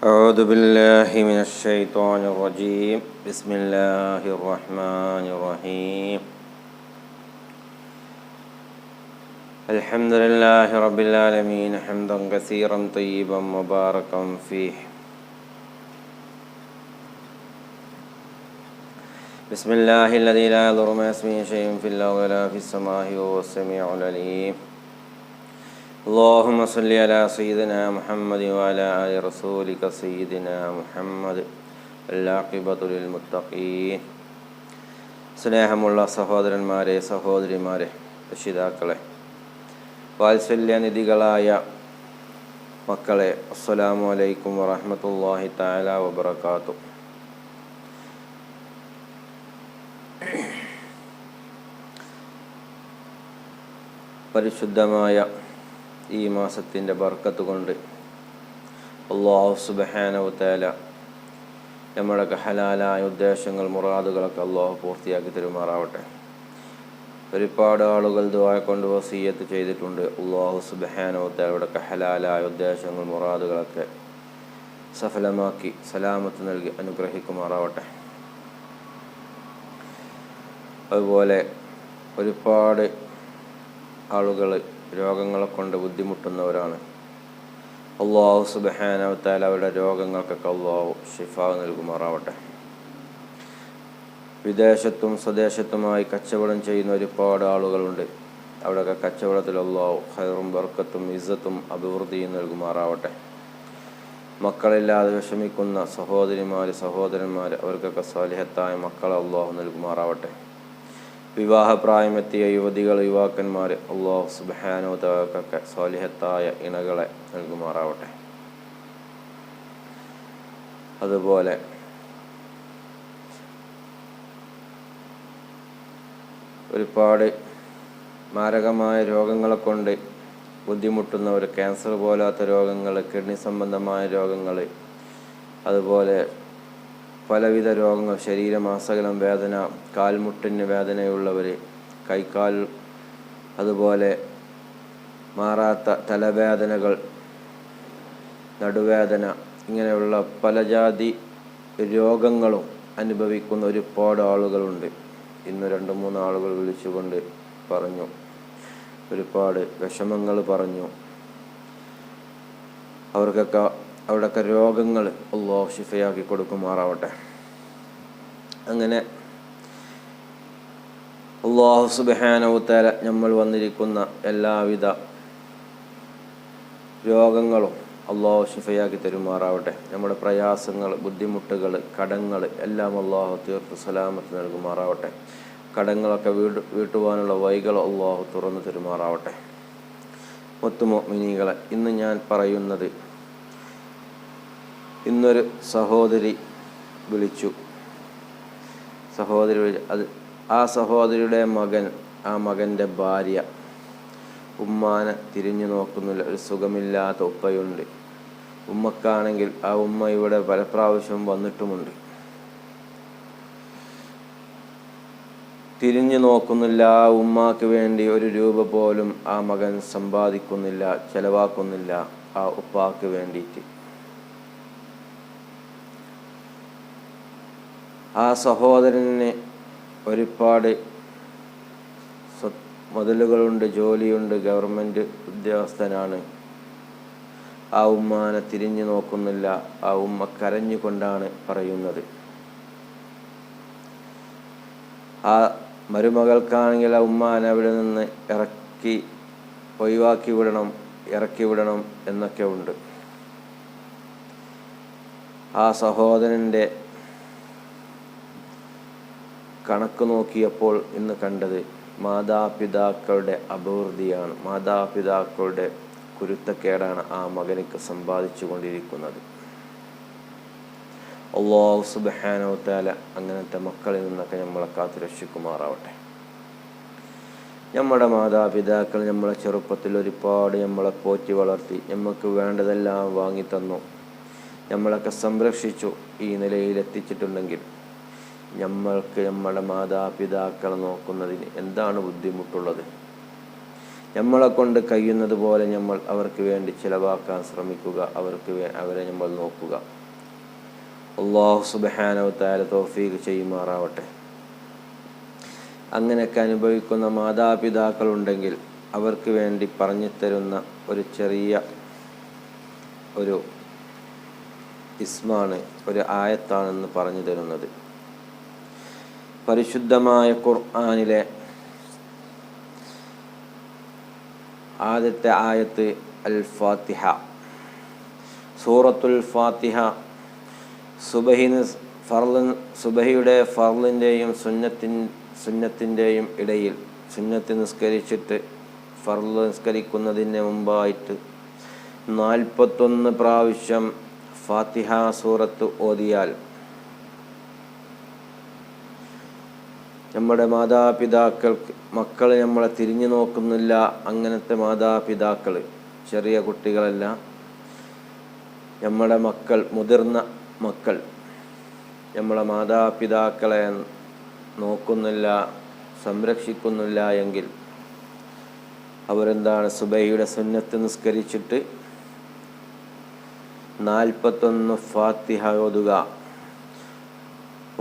أعوذ بالله من الشيطان الرجيم. بسم الله الرحمن الرحيم. الحمد لله رب العالمين. حمدا كثيرا طيبا مباركا فيه. بسم الله الذي لا يضر ما اسمه شيء في الأرض ولا في السماء وهو السميع العليم. اللهم صل على سيدنا محمد وعلى آل رسولك سيدنا محمد العاقبة للمتقين സ്നേഹമുള്ള സഹോദരന്മാരെ സഹോദരിമാരെ രക്ഷിതാക്കളെ വാത്സല്യനിധികളായ മക്കളെ അസ്സലാമു അലൈക്കും വറഹമത്തല്ലാഹി താല വബർക്കാത്തു പരിശുദ്ധമായ ഈ മാസത്തിന്റെ ബർക്കത്ത് കൊണ്ട് അള്ളാഹു സുബഹാനവത്തേല നമ്മുടെയൊക്കെ ഹലാലായ ഉദ്ദേശങ്ങൾ മുറാദുകളൊക്കെ അള്ളാഹു പൂർത്തിയാക്കി തരുമാറാവട്ടെ. ഒരുപാട് ആളുകൾ ദുആ കൊണ്ട് വസീയത്ത് ചെയ്തിട്ടുണ്ട്. അള്ളാഹു സുബഹാനവത്തേലയുടെയൊക്കെ ഹലാലായ ഉദ്ദേശങ്ങൾ മുറാദുകളൊക്കെ സഫലമാക്കി സലാമത്ത് നൽകി അനുഗ്രഹിക്കുമാറാവട്ടെ. അതുപോലെ ഒരുപാട് ആളുകൾ രോഗങ്ങളെ കൊണ്ട് ബുദ്ധിമുട്ടുന്നവരാണ്. അള്ളാഹു സുബഹാനവത്താൽ അവരുടെ രോഗങ്ങൾക്കൊക്കെ അള്ളാഹു ഷിഫ നൽകുമാറാവട്ടെ. വിദേശത്തും സ്വദേശത്തുമായി കച്ചവടം ചെയ്യുന്ന ഒരുപാട് ആളുകളുണ്ട്. അവിടെയൊക്കെ കച്ചവടത്തിൽ അള്ളാഹു ഹൈറും ബർക്കത്തും ഇസ്സത്തും അഭിവൃദ്ധിയും നൽകുമാറാവട്ടെ. മക്കളില്ലാതെ വിഷമിക്കുന്ന സഹോദരിമാർ സഹോദരന്മാർ അവർക്കൊക്കെ സ്വാലിഹത്തായ മക്കളെ അള്ളാഹു നൽകുമാറാവട്ടെ. വിവാഹപ്രായമെത്തിയ യുവതികൾ യുവാക്കന്മാർ അള്ളാഹു സുബാനോദൊക്കെ സ്വാലിഹത്തായ ഇണകളെ നൽകുമാറാവട്ടെ. അതുപോലെ ഒരുപാട് മാരകമായ രോഗങ്ങളെ കൊണ്ട് ബുദ്ധിമുട്ടുന്നവർ ക്യാൻസർ പോലാത്ത രോഗങ്ങൾ കിഡ്നി സംബന്ധമായ രോഗങ്ങൾ അതുപോലെ പലവിധ രോഗങ്ങൾ ശരീരമാസകലം വേദന കാൽമുട്ടിന് വേദനയുള്ളവർ കൈക്കാൽ അതുപോലെ മാറാത്ത തലവേദനകൾ നടുവേദന ഇങ്ങനെയുള്ള പല ജാതി രോഗങ്ങളും അനുഭവിക്കുന്ന ഒരുപാട് ആളുകളുണ്ട്. ഇന്ന് രണ്ട് മൂന്ന് ആളുകൾ വിളിച്ചുകൊണ്ട് പറഞ്ഞു. ഒരുപാട് വിഷമങ്ങൾ പറഞ്ഞു. അവർക്കൊക്കെ അവിടെയൊക്കെ രോഗങ്ങൾ അള്ളാഹു ഷിഫയാക്കി കൊടുക്കുമാറാവട്ടെ. അങ്ങനെ അള്ളാഹു സുബാനവുത്തേല നമ്മൾ വന്നിരിക്കുന്ന എല്ലാവിധ രോഗങ്ങളും അള്ളാഹു ഷിഫയാക്കി തരുമാറാവട്ടെ. നമ്മുടെ പ്രയാസങ്ങൾ ബുദ്ധിമുട്ടുകൾ കടങ്ങൾ എല്ലാം അള്ളാഹു തീർത്ത് സലാമത്ത് നൽകുമാറാവട്ടെ. കടങ്ങളൊക്കെ വീട് വീട്ടുവാനുള്ള വൈകൾ അള്ളാഹു തുറന്നു തരുമാറാവട്ടെ. മുത്തുമോ മിനികളെ ഇന്ന് ഞാൻ പറയുന്നത് ഇന്നൊരു സഹോദരി വിളിച്ചു. സഹോദരി വിളിച്ചു അത് ആ സഹോദരിയുടെ മകൻ ആ മകന്റെ ഭാര്യ ഉമ്മാനെ തിരിഞ്ഞു നോക്കുന്നില്ല. ഒരു സുഖമില്ലാത്ത ഉപ്പയുണ്ട്. ഉമ്മക്കാണെങ്കിൽ ആ ഉമ്മ ഇവിടെ പല പ്രാവശ്യം വന്നിട്ടുമുണ്ട്. തിരിഞ്ഞു നോക്കുന്നില്ല. ആ ഉമ്മാക്ക് വേണ്ടി ഒരു രൂപ പോലും ആ മകൻ സമ്പാദിക്കുന്നില്ല ചെലവാക്കുന്നില്ല ആ ഉപ്പാക്ക് വേണ്ടിയിട്ട്. ആ സഹോദരന് ഒരുപാട് മുതലുകളുണ്ട് ജോലിയുണ്ട് ഗവൺമെന്റ് ഉദ്യോഗസ്ഥനാണ്. ആ ഉമ്മാനെ തിരിഞ്ഞു നോക്കുന്നില്ല ആ ഉമ്മ കരഞ്ഞുകൊണ്ടാണ് പറയുന്നത്. ആ മരുമകൾക്കാണെങ്കിൽ ആ ഉമ്മാനെ അവിടെ നിന്ന് ഇറക്കി ഒഴിവാക്കി വിടണം ഇറക്കി വിടണം എന്നൊക്കെ ഉണ്ട്. ആ സഹോദരന്റെ കണക്ക് നോക്കിയപ്പോൾ ഇന്ന് കണ്ടത് മാതാപിതാക്കളുടെ അഭിവൃദ്ധിയാണ്. മാതാപിതാക്കളുടെ കുരുത്തക്കേടാണ് ആ മകനിക്ക് സമ്പാദിച്ചു കൊണ്ടിരിക്കുന്നത് അള്ളാഹു സുബഹാനോത്താല അങ്ങനത്തെ മക്കളിൽ നിന്നൊക്കെ നമ്മളെ കാത്തു രക്ഷിക്കുമാറാവട്ടെ. നമ്മുടെ മാതാപിതാക്കൾ നമ്മളെ ചെറുപ്പത്തിൽ ഒരുപാട് നമ്മളെ പോറ്റി വളർത്തി നമുക്ക് വേണ്ടതെല്ലാം വാങ്ങി വാങ്ങിത്തന്നു. നമ്മളൊക്കെ സംരക്ഷിച്ചു ഈ നിലയിൽ എത്തിച്ചിട്ടുണ്ടെങ്കിൽ നമ്മൾക്ക് നമ്മുടെ മാതാപിതാക്കളെ നോക്കുന്നതിന് എന്താണ് ബുദ്ധിമുട്ടുള്ളത്? നമ്മളെ കൊണ്ട് കഴിയുന്നത് പോലെ നമ്മൾ അവർക്ക് വേണ്ടി ചിലവാക്കാൻ ശ്രമിക്കുക അവർക്ക് അവരെ നമ്മൾ നോക്കുക. അള്ളാഹു സുബഹാനവത്തായ തോഫീക്ക് ചെയ്യുമാറാവട്ടെ. അങ്ങനെയൊക്കെ അനുഭവിക്കുന്ന മാതാപിതാക്കളുണ്ടെങ്കിൽ അവർക്ക് വേണ്ടി പറഞ്ഞു തരുന്ന ഒരു ചെറിയ ഒരു ഇസ്മാണ് ഒരു ആയത്താണെന്ന് പറഞ്ഞു തരുന്നത് പരിശുദ്ധമായ ഖുർആാനിലെ ആദ്യത്തെ ആയത്ത് അൽ ഫാത്തിഹ സൂറത്തുൽ ഫാത്തിഹ. സുബഹിന് ഫർലിൻ സുബഹിയുടെ ഫർലിന്റെയും സുന്നത്തിൻ സുന്നത്തിന്റെയും ഇടയിൽ സുന്നത്ത് നിസ്കരിച്ചിട്ട് ഫർൾ നിസ്കരിക്കുന്നതിന് മുമ്പായിട്ട് നാൽപ്പത്തൊന്ന് പ്രാവശ്യം ഫാത്തിഹ സൂറത്ത് ഓതിയാൽ നമ്മുടെ മാതാപിതാക്കൾ മക്കൾ നമ്മളെ തിരിഞ്ഞു നോക്കുന്നില്ല. അങ്ങനത്തെ മാതാപിതാക്കൾ ചെറിയ കുട്ടികളല്ല. നമ്മുടെ മക്കൾ മുതിർന്ന മക്കൾ നമ്മളെ മാതാപിതാക്കളെ നോക്കുന്നില്ല സംരക്ഷിക്കുന്നില്ല എങ്കിൽ അവരെന്താണ് സുബൈയുടെ സുന്നത്ത് നിസ്കരിച്ചിട്ട് നാൽപ്പത്തൊന്ന് ഫാത്തിഹ ഓതുക.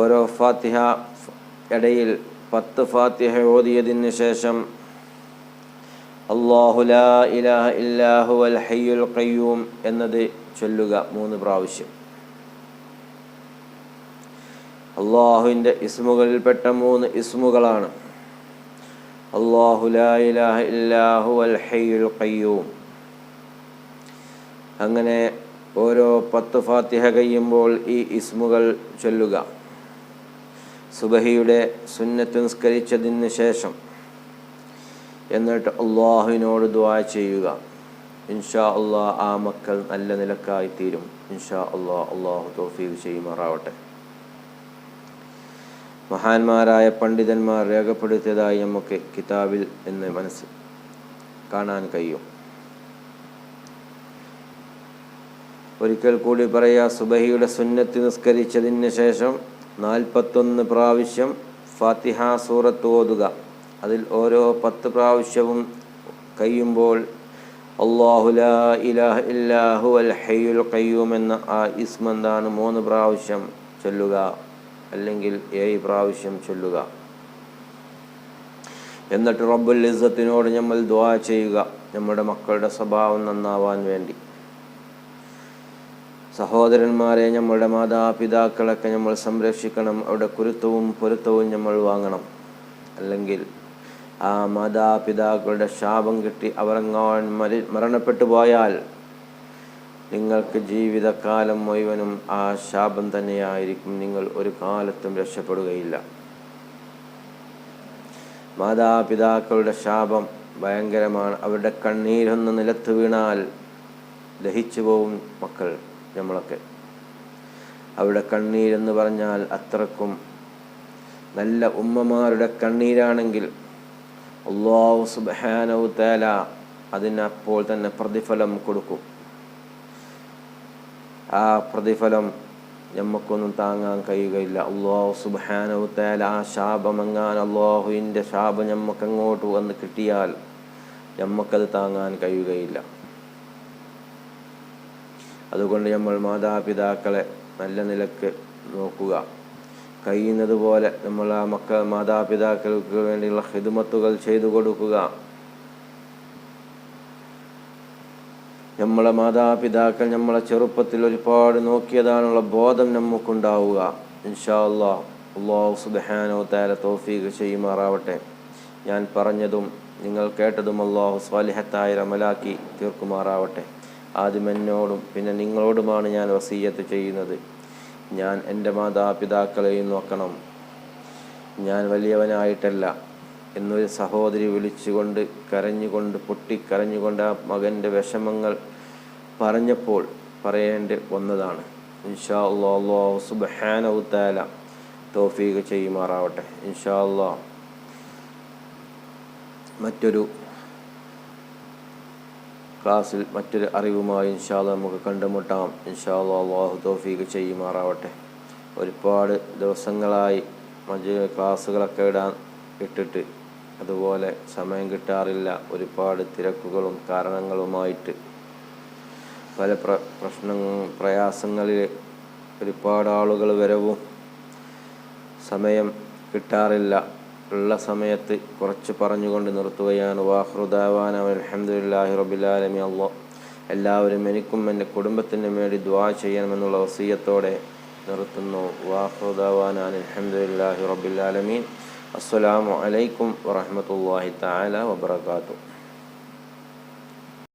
ഓരോ ഫാത്തിഹ ഇടയിൽ പത്ത് ഫാത്തിഹ ഓതിയതിന് ശേഷം അള്ളാഹു ലാ ഇലാഹ ഹയ്യുൽ ഖയ്യൂം എന്നത് ചൊല്ലുക മൂന്ന് പ്രാവശ്യം. അള്ളാഹുവിന്റെ ഇസ്മുകളിൽപ്പെട്ട മൂന്ന് ഇസ്മുകളാണ് അള്ളാഹു ലാ ഇലാഹ ഹയ്യുൽ ഖയ്യൂം അങ്ങനെ ഓരോ പത്ത് ഫാത്തിഹ കഴിയുമ്പോൾ ഈ ഇസ്മുകൾ ചൊല്ലുക. സുബഹിയുടെ സുന്നത്ത് നിസ്കരിച്ചതിന് ശേഷം എന്നിട്ട് അള്ളാഹുവിനോട് ദ്വാ ചെയ്യുക. ഇൻഷാ അള്ളാഹ് ആ മക്കൾ നല്ല നിലക്കായി തീരും. ഇൻഷാ അള്ളാഹ് അള്ളാഹു തോഫീഖ് ചെയ്യുമാറാവട്ടെ. മഹാന്മാരായ പണ്ഡിതന്മാർ രേഖപ്പെടുത്തിയതായി നമുക്ക് കിതാബിൽ എന്ന് മനസ്സ് കാണാൻ കഴിയും. ഒരിക്കൽ കൂടി പറയാ സുബഹിയുടെ സുന്നത്ത് നിസ്കരിച്ചതിന് ശേഷം നാൽപ്പത്തൊന്ന് പ്രാവശ്യം ഫാത്തിഹ സൂറത്ത് ഓതുക. അതിൽ ഓരോ പത്ത് പ്രാവശ്യവും കഴിയുമ്പോൾ അള്ളാഹു ലാ ഇലാഹ ഖയ്യൂം എന്ന ആ ഇസ്മെന്താണ് മൂന്ന് പ്രാവശ്യം ചൊല്ലുക അല്ലെങ്കിൽ ഏഴ് പ്രാവശ്യം ചൊല്ലുക. എന്നിട്ട് റബ്ബുൽ ഇസ്സത്തിനോട് നമ്മൾ ദ്വാ ചെയ്യുക. നമ്മുടെ മക്കളുടെ സ്വഭാവം നന്നാവാൻ വേണ്ടി. സഹോദരന്മാരെ നമ്മളുടെ മാതാപിതാക്കളൊക്കെ നമ്മൾ സംരക്ഷിക്കണം. അവിടെ കുരുത്തവും പൊരുത്തവും നമ്മൾ വാങ്ങണം. അല്ലെങ്കിൽ ആ മാതാപിതാക്കളുടെ ശാപം കിട്ടി അവരങ്ങാൻ മരി മരണപ്പെട്ടു പോയാൽ നിങ്ങൾക്ക് ജീവിതകാലം മുഴുവനും ആ ശാപം തന്നെയായിരിക്കും. നിങ്ങൾ ഒരു കാലത്തും രക്ഷപ്പെടുകയില്ല. മാതാപിതാക്കളുടെ ശാപം ഭയങ്കരമാണ്. അവരുടെ കണ്ണീരൊന്ന് നിലത്ത് വീണാൽ ദഹിച്ചു പോവും മക്കൾ. നമ്മളൊക്കെ. അവിടെ കണ്ണീരെന്ന് പറഞ്ഞാൽ അത്രക്കും നല്ല ഉമ്മമാരുടെ കണ്ണീരാണെങ്കിൽ അള്ളാഹു സുബാനവു തേല അതിനപ്പോൾ തന്നെ പ്രതിഫലം കൊടുക്കും. ആ പ്രതിഫലം നമുക്കൊന്നും താങ്ങാൻ കഴിയുകയില്ല. അള്ളാഹു സുബാനവു തേല ആ ശാപമെങ്ങാൻ അള്ളാഹുവിന്റെ ശാപം നമുക്ക് അങ്ങോട്ട് വന്ന് കിട്ടിയാൽ നമുക്കത് താങ്ങാൻ കഴിയുകയില്ല. അതുകൊണ്ട് നമ്മൾ മാതാപിതാക്കളെ നല്ല നിലയ്ക്ക് നോക്കുക. കഴിയുന്നതുപോലെ നമ്മൾ ആ മക്ക മാതാപിതാക്കൾക്ക് വേണ്ടിയുള്ള ഹിദുമത്തുകൾ ചെയ്തു കൊടുക്കുക. നമ്മളെ മാതാപിതാക്കൾ നമ്മളെ ചെറുപ്പത്തിൽ ഒരുപാട് നോക്കിയതാണുള്ള ബോധം നമുക്കുണ്ടാവുക. ഇൻഷാ അള്ളാഹ് അള്ളാഹു സുബാനോ താല തോഫീഖ് ചെയ്യുമാറാവട്ടെ. ഞാൻ പറഞ്ഞതും നിങ്ങൾ കേട്ടതും അള്ളാഹു സ്വാലിഹത്തായ റമലാക്കി തീർക്കുമാറാവട്ടെ. ആദ്യം എന്നോടും പിന്നെ നിങ്ങളോടുമാണ് ഞാൻ വസീയത്ത് ചെയ്യുന്നത്. ഞാൻ എന്റെ മാതാപിതാക്കളെയും നോക്കണം. ഞാൻ വലിയവനായിട്ടല്ല. എന്നൊരു സഹോദരി വിളിച്ചുകൊണ്ട് കരഞ്ഞുകൊണ്ട് പൊട്ടിക്കരഞ്ഞുകൊണ്ട് ആ മകന്റെ വിഷമങ്ങൾ പറഞ്ഞപ്പോൾ പറയേണ്ടി വന്നതാണ്. ഇൻഷാ അള്ളാഹ് ചെയ്യുമാറാവട്ടെ. ഇൻഷാ മറ്റൊരു ക്ലാസ്സിൽ മറ്റൊരു അറിവുമായി ഇൻഷാല്ല നമുക്ക് കണ്ടുമുട്ടാം. ഇൻഷാല്ല അള്ളാഹു തോഫീക്ക് ചെയ്യുമാറാവട്ടെ. ഒരുപാട് ദിവസങ്ങളായി മജ് ക്ലാസ്സുകളൊക്കെ ഇടാൻ ഇട്ടിട്ട് അതുപോലെ സമയം കിട്ടാറില്ല. ഒരുപാട് തിരക്കുകളും കാരണങ്ങളുമായിട്ട് പല പ്ര പ്രശ്ന പ്രയാസങ്ങളിൽ ഒരുപാട് ആളുകൾ വരവും സമയം കിട്ടാറില്ല. ഉള്ള സമയത്ത് കുറച്ച് പറഞ്ഞുകൊണ്ട് നിർത്തുകയാണ്. വാഹൃദാവാൻ അലഹമുല്ലാഹി റബിലാലമി അള്ളോ എല്ലാവരും എനിക്കും എന്റെ കുടുംബത്തിനും വേണ്ടി ദ്വാ ചെയ്യണമെന്നുള്ള വസീയത്തോടെ നിർത്തുന്നു. വാഹൃദാവാൻ അലഹമുല്ലാഹി റബിലാലമീൻ അസ്സലാമു അലൈക്കും വറഹമത്തല്ലാഹി താല വബറകാതുഹു.